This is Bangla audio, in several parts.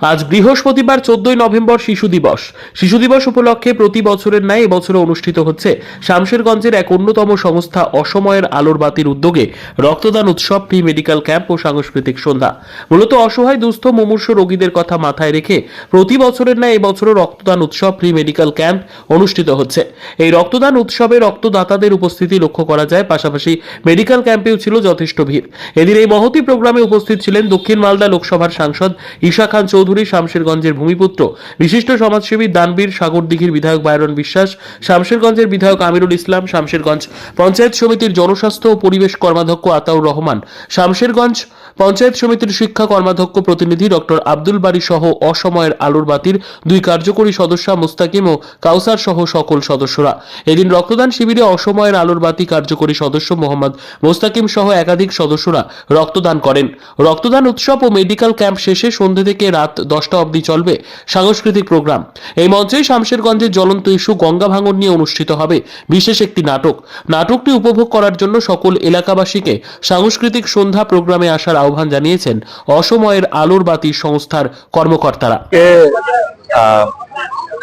আজ বৃহস্পতিবার চোদ্দই নভেম্বর শিশু দিবস। শিশু দিবস উপলক্ষে প্রতি বছরের ন্যায় এবছরে অনুষ্ঠিত হচ্ছে শামশেরগঞ্জের এক অন্যতম সংস্থা অসময়ের আলোর বাতির উদ্যোগে রক্তদান উৎসব, প্রি মেডিকেল ক্যাম্প ও সাংস্কৃতিক সন্ধ্যা। মূলত অসহায়, দুস্থ, মুমূর্ষ রোগীদের কথা মাথায় রেখে প্রতি বছরের ন্যায় এবছরও রক্তদান উৎসব, প্রি মেডিকেল ক্যাম্প অনুষ্ঠিত হচ্ছে। এই রক্তদান উৎসবে রক্তদাতাদের উপস্থিতি লক্ষ্য করা যায়, পাশাপাশি মেডিকেল ক্যাম্পেও ছিল যথেষ্ট ভিড়। এদিন এই মহতি প্রোগ্রামে উপস্থিত ছিলেন দক্ষিণ মালদা লোকসভার সাংসদ ঈশা খান চৌধুরী। শামশেরগঞ্জের ভূমিপুত্র। বিশিষ্ট সমাজসেবী দানবীর সাগরদিঘির বিধায়ক বাইরন বিশ্বাস, শামশেরগঞ্জের বিধায়ক আমিরুল ইসলাম, শামশেরগঞ্জ পঞ্চায়েত সমিতির জনস্বাস্থ্য ও পরিবেশ কর্মাধ্যক্ষ আতাউর রহমান, শামশেরগঞ্জ পঞ্চায়েত সমিতির শিক্ষা কর্মাধ্যক্ষ প্রতিনিধি ডক্টর আব্দুল বাড়ি সহ অসময়ের আলোর বাতির দুই কার্যকরী সদস্য মুস্তাকিম ও কাউসার সহ সকল সদস্যরা। এদিন রক্তদান শিবিরে অসময়ের আলোর বাতি কার্যকরী সদস্য মোহাম্মদ মোস্তাকিম সহ একাধিক সদস্যরা রক্তদান করেন। রক্তদান উৎসব ও মেডিকেল ক্যাম্প শেষে সন্ধে থেকে রাত দশটা অবধি চলবে সাংস্কৃতিক প্রোগ্রাম। এই মঞ্চে শামশেরগঞ্জের জ্বলন্ত ইস্যু গঙ্গা ভাঙন নিয়ে অনুষ্ঠিত হবে বিশেষ একটি নাটক। নাটকটি উপভোগ করার জন্য সকল এলাকাবাসীকে সাংস্কৃতিক সন্ধ্যা প্রোগ্রামে আসার আহ্বান জানিয়েছেন অসময়ের আলোর বাতি সংস্থার কর্মকর্তারা।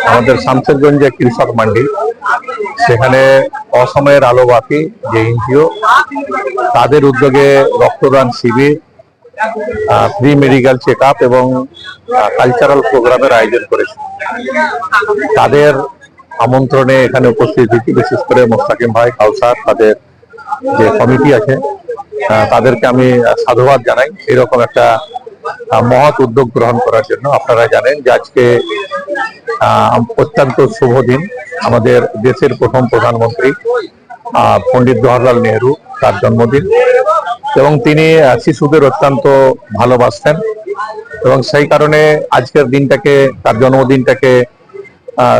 আমাদের শামশেরগঞ্জে কৃষক মান্ডি সেখানে অসময়ের আলোবাতি, যে এনজিও, তাদের উদ্যোগে রক্তদান শিবির ফ্রি মেডিকেল চেক এবং কালচারাল প্রোগ্রামের আয়োজন করেছে। তাদের আমন্ত্রণে এখানে উপস্থিত হয়েছি, বিশেষ করে মোস্তাকিম ভাই কাউসার তাদের যে কমিটি আছে তাদেরকে আমি সাধুবাদ জানাই এরকম একটা মহৎ উদ্যোগ গ্রহণ করার জন্য। আপনারা জানেন যে আজকে অত্যন্ত শুভ দিন। আমাদের দেশের প্রথম প্রধানমন্ত্রী পণ্ডিত জওয়াহরলাল নেহরু, তার জন্মদিন। এবং তিনি শিশুদের অত্যন্ত ভালোবাসতেন। এবং সেই কারণে আজকের দিনটাকে, তার জন্মদিনটাকে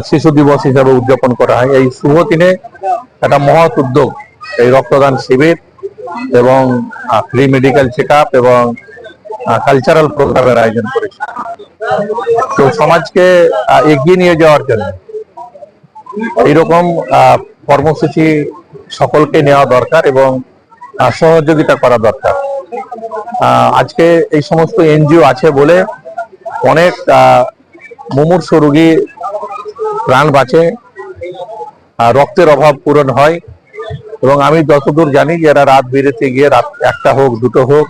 শিশু দিবস হিসাবে উদযাপন করা হয়। এই শুভ দিনে একটা মহৎ উদ্যোগ, এই রক্তদান শিবির এবং ফ্রি মেডিকেল চেক এবং কালচারাল প্রোগ্রামের আয়োজন করেছে। তো সমাজকে এগিয়ে নিয়ে যাওয়ার জন্য এইরকম কর্মসূচি সকলকে নেওয়া দরকার এবং সহযোগিতা করা দরকার। আজকে এই সমস্ত এনজিও আছে বলে অনেক মুমূর্ষ রোগী প্রাণ বাঁচে রক্তের অভাব পূরণ হয় এবং আমি যতদূর জানি যে এরা রাত বেরোতে গিয়ে রাত একটা হোক, দুটো হোক,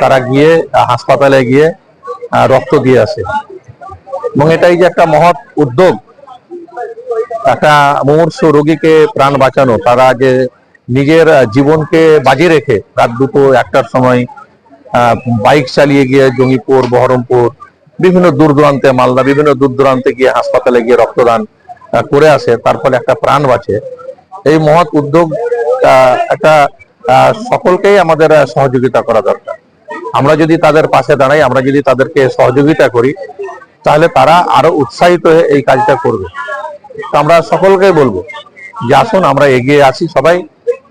তারা গিয়ে হাসপাতালে গিয়ে রক্ত দিয়ে আসে। এবং এটাই যে একটা মহৎ উদ্যোগ, একটা মুমূর্ষ রোগীকে প্রাণ বাঁচানো, তারা যে নিজের জীবনকে বাজি রেখে রাত দুটো, একটার সময় বাইক চালিয়ে গিয়ে জঙ্গিপুর, বহরমপুর, বিভিন্ন দূর দূরান্তে, মালদা, বিভিন্ন দূর দূরান্তে গিয়ে হাসপাতালে গিয়ে রক্তদান করে আসে। তার ফলে একটা প্রাণ বাঁচে। এই মহৎ উদ্যোগ একটা সকলকেই আমাদের সহযোগিতা করা দরকার। আমরা যদি তাদের পাশে দাঁড়াই, আমরা যদি তাদেরকে সহযোগিতা করি, তাহলে তারা আরও উৎসাহিত হয়ে এই কাজটা করবে। আমরা সকলকে বলব যে আসুন, আমরা এগিয়ে আসি সবাই।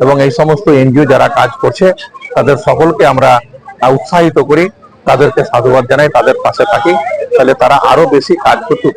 এবং এই সমস্ত এনজিও যারা কাজ করছে, তাদের সকলকে আমরা উৎসাহিত করি, তাদেরকে সাধুবাদ জানাই, তাদের পাশে থাকি, তাহলে তারা আরও বেশি কাজ করতে